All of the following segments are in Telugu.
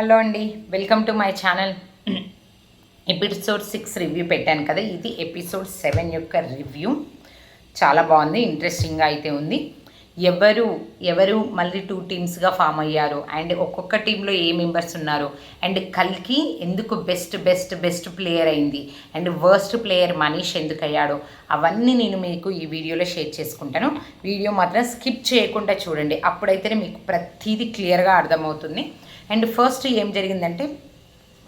హలో అండి welcome to my channel. Episode six review పెట్టాను కదా ఇది ఎపిసోడ్ సెవెన్ యొక్క రివ్యూ. చాలా బాగుంది ఇంట్రెస్టింగ్గా అయితే ఉంది. ఎవరు ఎవరు మళ్ళీ టూ టీమ్స్గా ఫామ్ అయ్యారు? అండ్ ఒక్కొక్క టీంలో ఏ మెంబర్స్ ఉన్నారు? అండ్ కల్కి ఎందుకు బెస్ట్ బెస్ట్ బెస్ట్ ప్లేయర్ అయింది? అండ్ వర్స్ట్ ప్లేయర్ మనీష్ ఎందుకు అయ్యాడు? అవన్నీ నేను మీకు ఈ వీడియోలో షేర్ చేసుకుంటాను. వీడియో మాత్రం స్కిప్ చేయకుండా చూడండి. అప్పుడైతేనే మీకు ప్రతిదీ క్లియర్గా అర్థమవుతుంది. అండ్ ఫస్ట్ ఏం జరిగిందంటే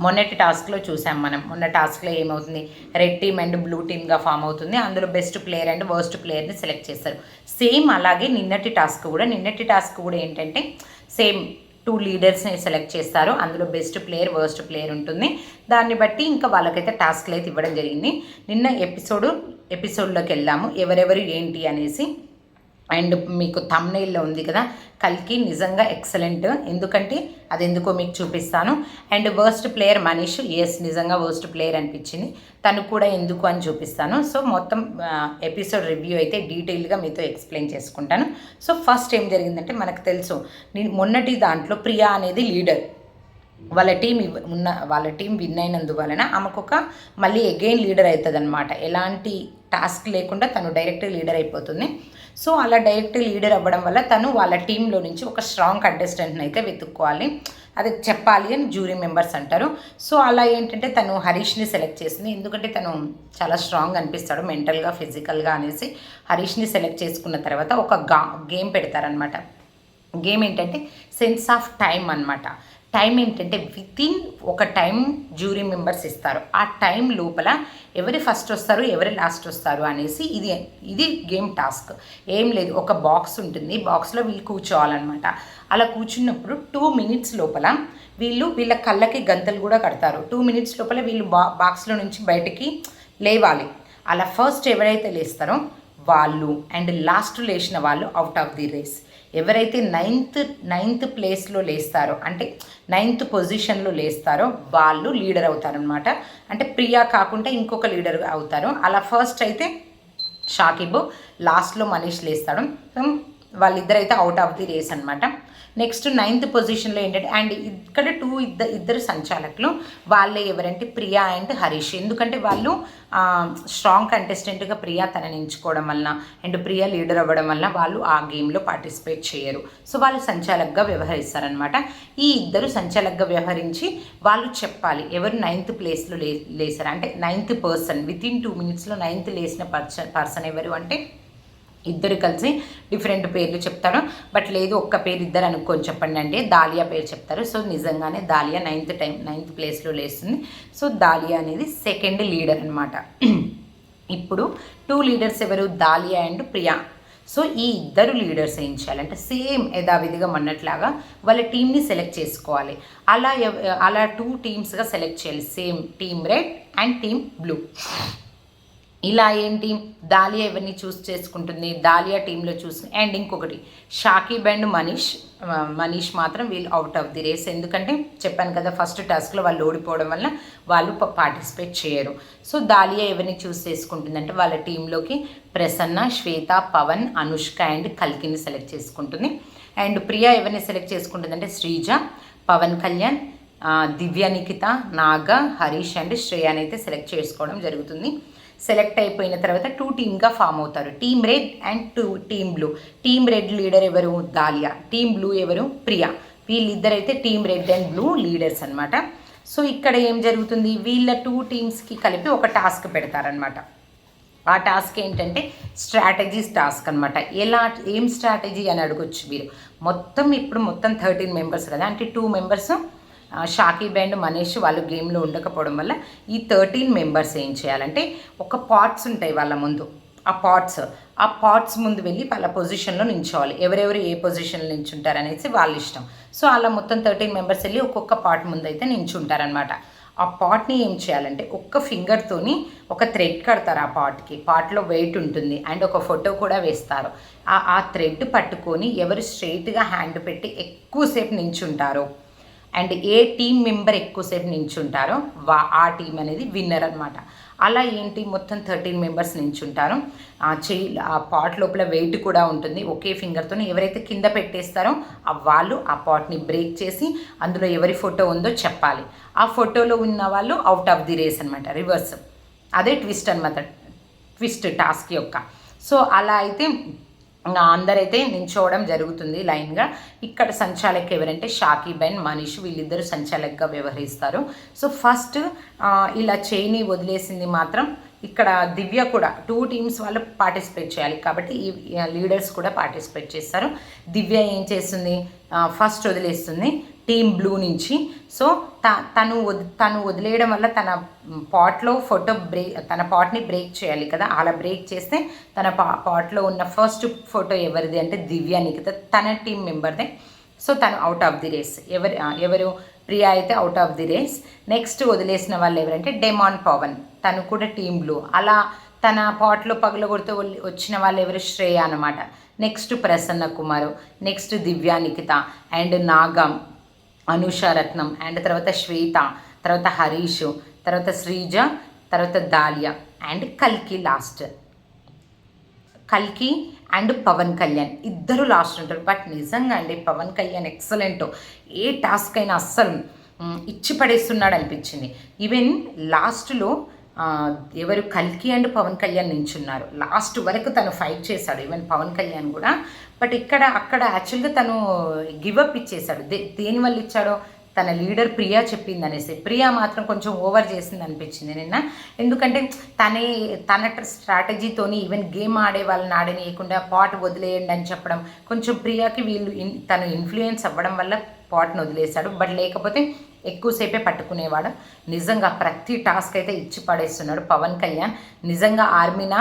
మొన్నటి టాస్క్లో చూసాం మనం. మొన్న టాస్క్లో ఏమవుతుంది? రెడ్ టీమ్ అండ్ బ్లూ టీమ్గా ఫామ్ అవుతుంది. అందులో బెస్ట్ ప్లేయర్ అండ్ వర్స్ట్ ప్లేయర్ని సెలెక్ట్ చేస్తారు. సేమ్ అలాగే నిన్నటి టాస్క్ కూడా నిన్నటి టాస్క్ కూడా ఏంటంటే సేమ్ టూ లీడర్స్ని సెలెక్ట్ చేస్తారు. అందులో బెస్ట్ ప్లేయర్ వర్స్ట్ ప్లేయర్ ఉంటుంది. దాన్ని బట్టి ఇంకా వాళ్ళకైతే టాస్క్లు అయితే ఇవ్వడం జరిగింది. నిన్న ఎపిసోడ్ ఎపిసోడ్లోకి వెళ్ళాము ఎవరెవరు ఏంటి అనేసి అండ్ మీకు తమ్నైల్లో ఉంది కదా కల్కి నిజంగా ఎక్సలెంట్ ఎందుకంటే అది ఎందుకో మీకు చూపిస్తాను. And worst player Manish yes నిజంగా వర్స్ట్ ప్లేయర్ అనిపించింది. తను కూడా ఎందుకు అని చూపిస్తాను. సో మొత్తం ఎపిసోడ్ రివ్యూ అయితే డీటెయిల్గా మీతో ఎక్స్ప్లెయిన్ చేసుకుంటాను. సో ఫస్ట్ ఏం జరిగిందంటే మనకు తెలుసు నేను మొన్నటి దాంట్లో ప్రియా అనేది లీడర్ వాళ్ళ టీం ఉన్న వాళ్ళ టీం విన్ అయినందువలన ఆమెకు ఒక మళ్ళీ అగైన్ లీడర్ అవుతుంది అనమాట ఎలాంటి టాస్క్ లేకుండా తను డైరెక్ట్ లీడర్ అయిపోతుంది. సో అలా డైరెక్ట్ లీడర్ అవ్వడం వల్ల తను వాళ్ళ టీంలో నుంచి ఒక స్ట్రాంగ్ కంటెస్టెంట్ని అయితే వెతుక్కోవాలి. అది చెప్పాలి అని జ్యూరీ మెంబర్స్ అంటారు. సో అలా ఏంటంటే తను హరీష్ని సెలెక్ట్ చేసింది. ఎందుకంటే తను చాలా స్ట్రాంగ్ అనిపిస్తాడు మెంటల్గా ఫిజికల్గా అనేసి. హరీష్ని సెలెక్ట్ చేసుకున్న తర్వాత ఒక గా గేమ్ పెడతారనమాట గేమ్ ఏంటంటే సెన్స్ ఆఫ్ టైం అనమాట టైం ఏంటంటే వితిన్ ఒక టైం జ్యూరీ మెంబర్స్ ఇస్తారు. ఆ టైం లోపల ఎవరి ఫస్ట్ వస్తారు ఎవరి లాస్ట్ వస్తారు అనేసి ఇది ఇది గేమ్ టాస్క్. ఏం లేదు ఒక బాక్స్ ఉంటుంది. బాక్స్లో వీళ్ళు కూర్చోవాలన్నమాట. అలా కూర్చున్నప్పుడు టూ మినిట్స్ లోపల వీళ్ళు వీళ్ళ కళ్ళకి గంతలు కూడా కడతారు. టూ మినిట్స్ లోపల వీళ్ళు బా బాక్స్లో నుంచి బయటికి లేవాలి. అలా ఫస్ట్ ఎవరైతే లేస్తారో వాళ్ళు అండ్ లాస్ట్ లేచిన వాళ్ళు అవుట్ ఆఫ్ ది రేస్ ఎవరైతే నైన్త్ నైన్త్ ప్లేస్లో లేస్తారో అంటే నైన్త్ పొజిషన్లో లేస్తారో వాళ్ళు లీడర్ అవుతారనమాట అంటే ప్రియా కాకుండా ఇంకొక లీడర్ అవుతారు. అలా ఫస్ట్ అయితే షాకిబ్ లాస్ట్లో మనీష్ లేస్తాడు. వాళ్ళిద్దరైతే అవుట్ ఆఫ్ ది రేస్ అనమాట నెక్స్ట్ నైన్త్ పొజిషన్లో ఏంటంటే అండ్ ఇక్కడ టూ ఇద్దరు ఇద్దరు సంచాలకులు వాళ్ళే ఎవరంటే ప్రియా అండ్ హరీష్. ఎందుకంటే వాళ్ళు స్ట్రాంగ్ కంటెస్టెంట్గా ప్రియా తనని ఎంచుకోవడం వలన అండ్ ప్రియా లీడర్ అవ్వడం వలన వాళ్ళు ఆ గేమ్లో పార్టిసిపేట్ చేయరు. సో వాళ్ళు సంచాలకుగా వ్యవహరిస్తారనమాట ఈ ఇద్దరు సంచాలకుగా వ్యవహరించి వాళ్ళు చెప్పాలి ఎవరు నైన్త్ ప్లేస్లో లే లేసారు? అంటే ninth person within two మినిట్స్లో నైన్త్ లేసిన పర్సన్ పర్సన్ ఎవరు? అంటే ఇద్దరు కలిసి డిఫరెంట్ పేర్లు చెప్తారు. బట్ లేదు ఒక్క పేరు ఇద్దరు అనుకొని చెప్పండి అంటే దాలియా పేరు చెప్తారు. సో నిజంగానే దాలియా నైన్త్ టైం నైన్త్ ప్లేస్లో లేస్తుంది. సో దాలియా అనేది సెకండ్ లీడర్ అనమాట ఇప్పుడు టూ లీడర్స్ ఎవరు? Dahlia and Priya. సో ఈ ఇద్దరు లీడర్స్ ఏం చేయాలంటే సేమ్ యథావిధిగా మొన్నట్లాగా వాళ్ళ టీంని సెలెక్ట్ చేసుకోవాలి. అలా అలా టూ టీమ్స్గా సెలెక్ట్ చేయాలి. Same team red and team blue. ఇలా ఏంటి? దాలియా ఎవరిని చూస్ చేసుకుంటుంది? దాలియా టీంలో చూసి అండ్ ఇంకొకటి షాకీబ్ అండ్ మనీష్ మనీష్ మాత్రం వీళ్ళు అవుట్ ఆఫ్ ది రేస్ ఎందుకంటే చెప్పాను కదా ఫస్ట్ టాస్క్లో వాళ్ళు ఓడిపోవడం వల్ల వాళ్ళు పార్టిసిపేట్ చేయరు. సో దాలియా ఎవరిని చూస్ చేసుకుంటుందంటే వాళ్ళ టీంలోకి ప్రసన్న శ్వేత పవన్ అనుష్క అండ్ కల్కిని సెలెక్ట్ చేసుకుంటుంది. అండ్ ప్రియా ఎవరిని సెలెక్ట్ చేసుకుంటుందంటే శ్రీజ పవన్ కళ్యాణ్ దివ్య నిఖిత నాగ హరీష్ అండ్ శ్రేయాని అయితే సెలెక్ట్ చేసుకోవడం జరుగుతుంది. సెలెక్ట్ అయిపోయిన తర్వాత టూ టీమ్గా ఫామ్ అవుతారు. Team red and two team blue. Team red leader ఎవరు? దాలియా. టీమ్ బ్లూ ఎవరు? Priya. వీళ్ళిద్దరైతే team red and blue leaders అనమాట సో ఇక్కడ ఏం జరుగుతుంది? వీళ్ళ టూ టీమ్స్కి కలిపి ఒక టాస్క్ పెడతారనమాట ఆ టాస్క్ ఏంటంటే స్ట్రాటజీస్ టాస్క్ అనమాట ఎలా ఏం స్ట్రాటజీ అని అడగొచ్చు మీరు? మొత్తం ఇప్పుడు మొత్తం థర్టీన్ మెంబర్స్ కదా? అంటే two members Shakib and Manish వాళ్ళు గేమ్లో ఉండకపోవడం వల్ల ఈ థర్టీన్ మెంబర్స్ ఏం చేయాలంటే ఒక పార్ట్స్ ఉంటాయి వాళ్ళ ముందు. ఆ పార్ట్స్ ఆ పార్ట్స్ ముందు వెళ్ళి వాళ్ళ పొజిషన్లో నించోవాలి. ఎవరెవరు ఏ పొజిషన్లో నించుంటారు అనేసి వాళ్ళ ఇష్టం. సో అలా మొత్తం థర్టీన్ మెంబర్స్ వెళ్ళి ఒక్కొక్క పార్ట్ ముందు అయితే నించుంటారనమాట ఆ పాట్ని ఏం చేయాలంటే ఒక్క ఫింగర్తోని ఒక థ్రెడ్ కడతారు ఆ పాట్కి పాట్లో వెయిట్ ఉంటుంది. అండ్ ఒక ఫోటో కూడా వేస్తారు. ఆ ఆ థ్రెడ్ పట్టుకొని ఎవరు స్ట్రైట్గా హ్యాండ్ పెట్టి ఎక్కువసేపు నించుంటారో అండ్ ఏ టీం మెంబర్ ఎక్కువసేపు నించుంటారో వా ఆ టీం అనేది విన్నర్ అనమాట అలా ఏంటి మొత్తం థర్టీన్ మెంబర్స్ నించుంటారు. ఆ చెయ్యి ఆ పాట్ లోపల వెయిట్ కూడా ఉంటుంది. ఒకే ఫింగర్తో ఎవరైతే కింద పెట్టేస్తారో ఆ వాళ్ళు ఆ పాట్ని బ్రేక్ చేసి అందులో ఎవరి ఫోటో ఉందో చెప్పాలి. ఆ ఫోటోలో ఉన్న వాళ్ళు అవుట్ ఆఫ్ ది రేస్ అనమాట రివర్స్ అదే ట్విస్ట్ అనమాట ట్విస్ట్ టాస్క్ యొక్క. సో అలా అయితే అందరైతే నించోవడం జరుగుతుంది లైన్గా. ఇక్కడ సంచాలక్ ఎవరంటే షాకీబెన్ మనీష్ వీళ్ళిద్దరు సంచాలక్గా వ్యవహరిస్తారు. సో ఫస్ట్ ఇలా చేయిని వదిలేసింది మాత్రం ఇక్కడ దివ్య కూడా. టూ టీమ్స్ వాళ్ళు పార్టిసిపేట్ చేయాలి కాబట్టి ఈ లీడర్స్ కూడా పార్టిసిపేట్ చేస్తారు. దివ్య ఏం చేస్తుంది? ఫస్ట్ వదిలేస్తుంది. టీమ్ బ్లూ నుంచి. సో త తను తను వదిలేయడం వల్ల తన పాట్లో ఫోటో బ్రేక్ తన పాట్ని బ్రేక్ చేయాలి కదా. అలా బ్రేక్ చేస్తే తన పా పాట్లో ఉన్న ఫస్ట్ ఫోటో ఎవరిది అంటే దివ్య కదా తన టీం మెంబర్దే. సో తను అవుట్ ఆఫ్ ది రేస్ ఎవరు ఎవరు? ప్రియా అయితే out of the race next వదిలేసిన వాళ్ళు ఎవరంటే డెమాన్ పవన్ తను కూడా టీం బ్లూ. అలా తన పాట్లో పగలగొడుతూ వచ్చిన వాళ్ళు ఎవరు? శ్రేయ అనమాట next Prasanna Kumar. Next Divya Nikhita. And Nagam. అనుషారత్నం and తర్వాత శ్వేత తర్వాత హరీష్ తర్వాత శ్రీజ తర్వాత దాలియా అండ్ కల్కి లాస్ట్ కల్కి అండ్ పవన్ కళ్యాణ్. ఇద్దరు లాస్ట్ ఉంటారు. బట్ నిజంగా అండి పవన్ కళ్యాణ్ ఎక్సలెంట్ ఏ టాస్క్ అయినా అస్సలు ఇచ్చి పడేస్తున్నాడు అనిపించింది. ఈవెన్ లాస్ట్లో ఎవరు కల్కి అండ్ పవన్ కళ్యాణ్ నించున్నారు. లాస్ట్ వరకు తను ఫైట్ చేశాడు. ఈవెన్ పవన్ కళ్యాణ్ కూడా బట్ ఇక్కడ అక్కడ యాక్చువల్గా తను గివప్ ఇచ్చేశాడు. దే దేనివల్ల ఇచ్చాడో? తన లీడర్ ప్రియా చెప్పింది అనేసి. ప్రియా మాత్రం కొంచెం ఓవర్ చేసింది అనిపించింది నిన్న. ఎందుకంటే తనే తన స్ట్రాటజీతోని ఈవెన్ గేమ్ ఆడే వాళ్ళని ఆడనీయకుండా పాట్ వదిలేయండి అని చెప్పడం. కొంచెం ప్రియాకి వీళ్ళు తను ఇన్ఫ్లుయెన్స్ అవ్వడం వల్ల పాట్ను వదిలేశాడు. బట్ లేకపోతే ఎక్కువసేపే పట్టుకునేవాడు. నిజంగా ప్రతి టాస్క్ అయితే ఇచ్చి పడేస్తున్నాడు పవన్ కళ్యాణ్. నిజంగా ఆర్మీనా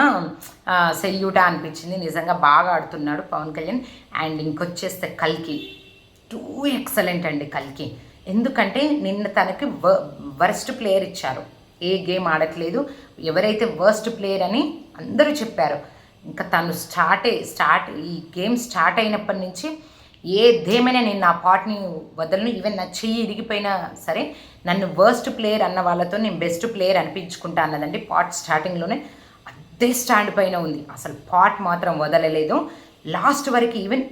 సెల్యూటా అనిపించింది. నిజంగా బాగా ఆడుతున్నాడు పవన్ కళ్యాణ్. అండ్ ఇంకొచ్చేస్తే కల్కి. టూ ఎక్సలెంట్ అండి కల్కి. ఎందుకంటే నిన్న తనకి వ వర్స్ట్ ప్లేయర్ ఇచ్చారు. ఏ గేమ్ ఆడట్లేదు. ఎవరైతే వర్స్ట్ ప్లేయర్ అని అందరూ చెప్పారు. ఇంకా తను స్టార్ట్ స్టార్ట్ ఈ గేమ్ స్టార్ట్ అయినప్పటి నుంచి ఏదేమైనా నేను నా పాట్ని వదలను. ఈవెన్ నా చెయ్యి ఇరిగిపోయినా సరే నన్ను వర్స్ట్ ప్లేయర్ అన్న వాళ్ళతో నేను బెస్ట్ ప్లేయర్ అనిపించుకుంటా అన్నదండి పాట్ స్టార్టింగ్లోనే అదే స్టాండ్ పైన ఉంది. అసలు పాట్ మాత్రం వదలలేదు. లాస్ట్ వరకు ఈవెన్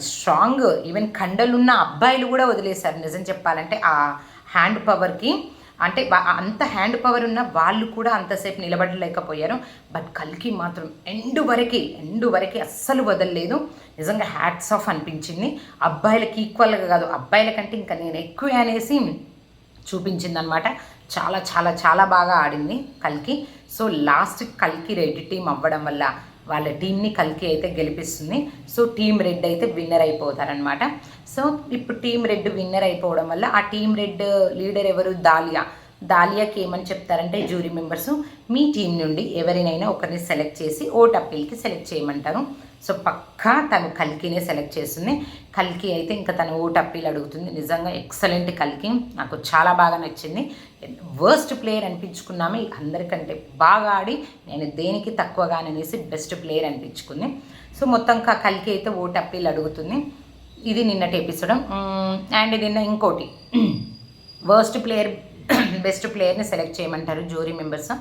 స్ట్రాంగ్ ఈవెన్ కండలున్న అబ్బాయిలు కూడా వదిలేశారు. నిజం చెప్పాలంటే ఆ హ్యాండ్ పవర్కి అంటే అంత హ్యాండ్ పవర్ ఉన్న వాళ్ళు కూడా అంతసేపు నిలబడలేకపోయారు. బట్ కల్కి మాత్రం ఎండు వరకు ఎండు వరకు అస్సలు వదలలేదు. నిజంగా హ్యాట్స్ ఆఫ్ అనిపించింది. అబ్బాయిలకి ఈక్వల్గా కాదు అబ్బాయిల కంటే ఇంకా నేను ఎక్కువ అనేసి చూపించింది అనమాట చాలా చాలా చాలా బాగా ఆడింది కల్కి. సో లాస్ట్ కల్కి రెడ్ టీం అవ్వడం వల్ల వాళ్ళ టీంని కలికి అయితే గెలిపిస్తుంది. సో టీం రెడ్ అయితే విన్నర్ అయిపోతారనమాట సో ఇప్పుడు టీం రెడ్ విన్నర్ అయిపోవడం వల్ల ఆ టీం రెడ్ లీడర్ ఎవరు? దాలియా. దాలియాకి ఏమని చెప్తారంటే జ్యూరీ మెంబర్స్ మీ టీం నుండి ఎవరినైనా ఒకరిని సెలెక్ట్ చేసి ఓట్ అప్పీల్కి సెలెక్ట్ చేయమంటారు. సో పక్కా తను కల్కినే సెలెక్ట్ చేస్తుంది. కల్కి అయితే ఇంకా తను ఓట్ అప్పీలు అడుగుతుంది. నిజంగా ఎక్సలెంట్ కల్కి. నాకు చాలా బాగా నచ్చింది. వర్స్ట్ ప్లేయర్ అనిపించుకున్నామే. అందరికంటే బాగా ఆడి నేను దేనికి తక్కువగాననేసి బెస్ట్ ప్లేయర్ అనిపించుకుంది. సో మొత్తం కల్కి అయితే ఓట్ అప్పీలు అడుగుతుంది. ఇది నిన్నటి ఎపిసోడ్. అండ్ నిన్న ఇంకోటి. వర్స్ట్ ప్లేయర్ బెస్ట్ ప్లేయర్ని సెలెక్ట్ చేయమంటారు జోరీ మెంబర్స్.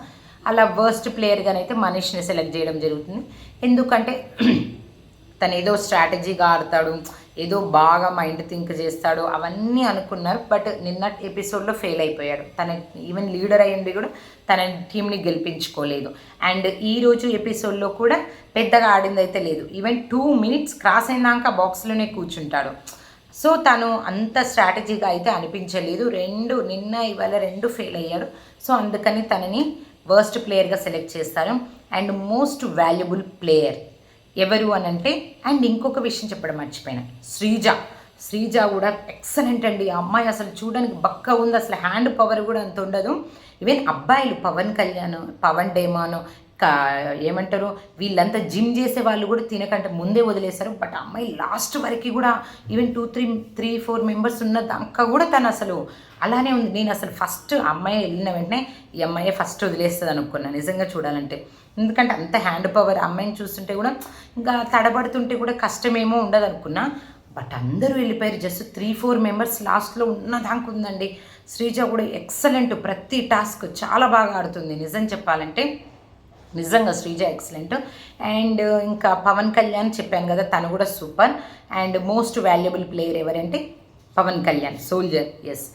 అలా వర్స్ట్ ప్లేయర్గానైతే మనీష్ని సెలెక్ట్ చేయడం జరుగుతుంది. ఎందుకంటే తను ఏదో స్ట్రాటజీగా ఆడతాడు ఏదో బాగా మైండ్ థింక్ చేస్తాడు అవన్నీ అనుకున్నారు. బట్ నిన్న ఎపిసోడ్లో ఫెయిల్ అయిపోయాడు. తన ఈవెన్ లీడర్ అయ్యింది కూడా తన టీంని గెలిపించుకోలేదు. అండ్ ఈరోజు ఎపిసోడ్లో కూడా పెద్దగా ఆడింది అయితే లేదు. ఈవెన్ టూ మినిట్స్ క్రాస్ అయినాక బాక్స్లోనే కూర్చుంటాడు. సో తను అంత స్ట్రాటజీగా అయితే అనిపించలేదు. రెండు నిన్న ఇవాళ రెండు ఫెయిల్ అయ్యాడు. సో అందుకని తనని వర్స్ట్ ప్లేయర్గా సెలెక్ట్ చేస్తారు. అండ్ మోస్ట్ వాల్యుబుల్ ప్లేయర్ ఎవరు అని అంటే అండ్ ఇంకొక విషయం చెప్పడం మర్చిపోయినా శ్రీజ. శ్రీజ కూడా ఎక్సలెంట్ అండి. ఆ అమ్మాయి అసలు చూడడానికి బక్క ఉంది. అసలు హ్యాండ్ పవర్ కూడా అంత ఉండదు. ఈవెన్ అబ్బాయిలు పవన్ కళ్యాణ్ పవన్ డేమాను కా ఏమంటారు వీళ్ళంతా జిమ్ చేసే వాళ్ళు కూడా తినకంటే ముందే వదిలేశారు. బట్ అమ్మాయి లాస్ట్ వరకు కూడా even two three three four members ఉన్న దాకా కూడా తను అసలు అలానే ఉంది. నేను అసలు ఫస్ట్ అమ్మాయి వెళ్ళిన వెంటనే ఈ అమ్మాయి ఫస్ట్ వదిలేస్తుంది అనుకున్నా నిజంగా చూడాలంటే. ఎందుకంటే అంత హ్యాండ్ పవర్ అమ్మాయిని చూస్తుంటే కూడా ఇంకా తడబడుతుంటే కూడా కష్టమేమో ఉండదు అనుకున్నా. బట్ అందరూ వెళ్ళిపోయారు. జస్ట్ త్రీ ఫోర్ మెంబర్స్ లాస్ట్లో ఉన్న దానికి ఉందండి. శ్రీజ కూడా ఎక్సలెంట్. ప్రతి టాస్క్ చాలా బాగా ఆడుతుంది. నిజం చెప్పాలంటే నిజంగా శ్రీజ ఎక్సలెంట్. అండ్ uh, ఇంకా పవన్ కళ్యాణ్ చెప్పాను కదా తను కూడా super. And most valuable player ఎవరంటే పవన్ కళ్యాణ్ సోల్జర్ ఎస్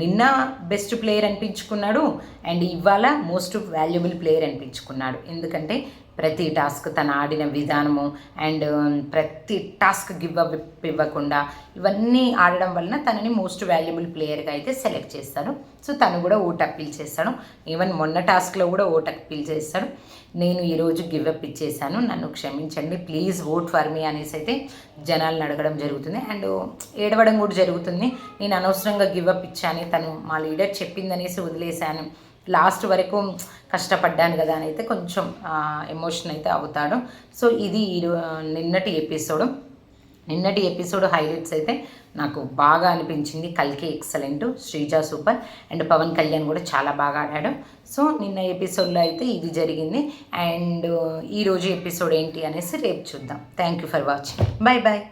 నిన్న బెస్ట్ ప్లేయర్ అనిపించుకున్నాడు అండ్ ఇవాళ మోస్ట్ వాల్యుబుల్ ప్లేయర్ అనిపించుకున్నాడు. ఎందుకంటే ప్రతి టాస్క్ తను ఆడిన విధానము అండ్ ప్రతి టాస్క్ గివ్ అప్ ఇవ్వకుండా ఇవన్నీ ఆడడం వలన తనని మోస్ట్ వాల్యుబుల్ ప్లేయర్గా అయితే సెలెక్ట్ చేస్తాడు సో తను కూడా ఓట్ అప్పీల్ చేస్తాడు ఈవెన్ మొన్న టాస్క్లో కూడా ఓట్ అప్పీల్ చేస్తాడు నేను ఈరోజు గివ్ అప్ ఇచ్చేసాను. నన్ను క్షమించండి. ప్లీజ్ ఓట్ ఫర్ మీ అనేసి అయితే జనాలను అడగడం జరుగుతుంది. అండ్ ఏడవడం కూడా జరుగుతుంది. నేను అనవసరంగా గివ్ అప్ ఇచ్చాను తను మా లీడర్ చెప్పిందనేసి వదిలేశాను. లాస్ట్ వరకు కష్టపడ్డాను కదా అని అయితే కొంచెం ఎమోషన్ అయితే అవుతాడు. సో ఇది నిన్నటి ఎపిసోడ్ నిన్నటి ఎపిసోడ్ హైలైట్స్ అయితే నాకు బాగా అనిపించింది. కల్కి excellent Sreeja super and Pawan Kalyan కూడా చాలా బాగా ఆడాడు. సో నిన్న ఎపిసోడ్లో అయితే ఇది జరిగింది. అండ్ ఈరోజు ఎపిసోడ్ ఏంటి అనేసి రేపు చూద్దాం. Thank you for watching bye bye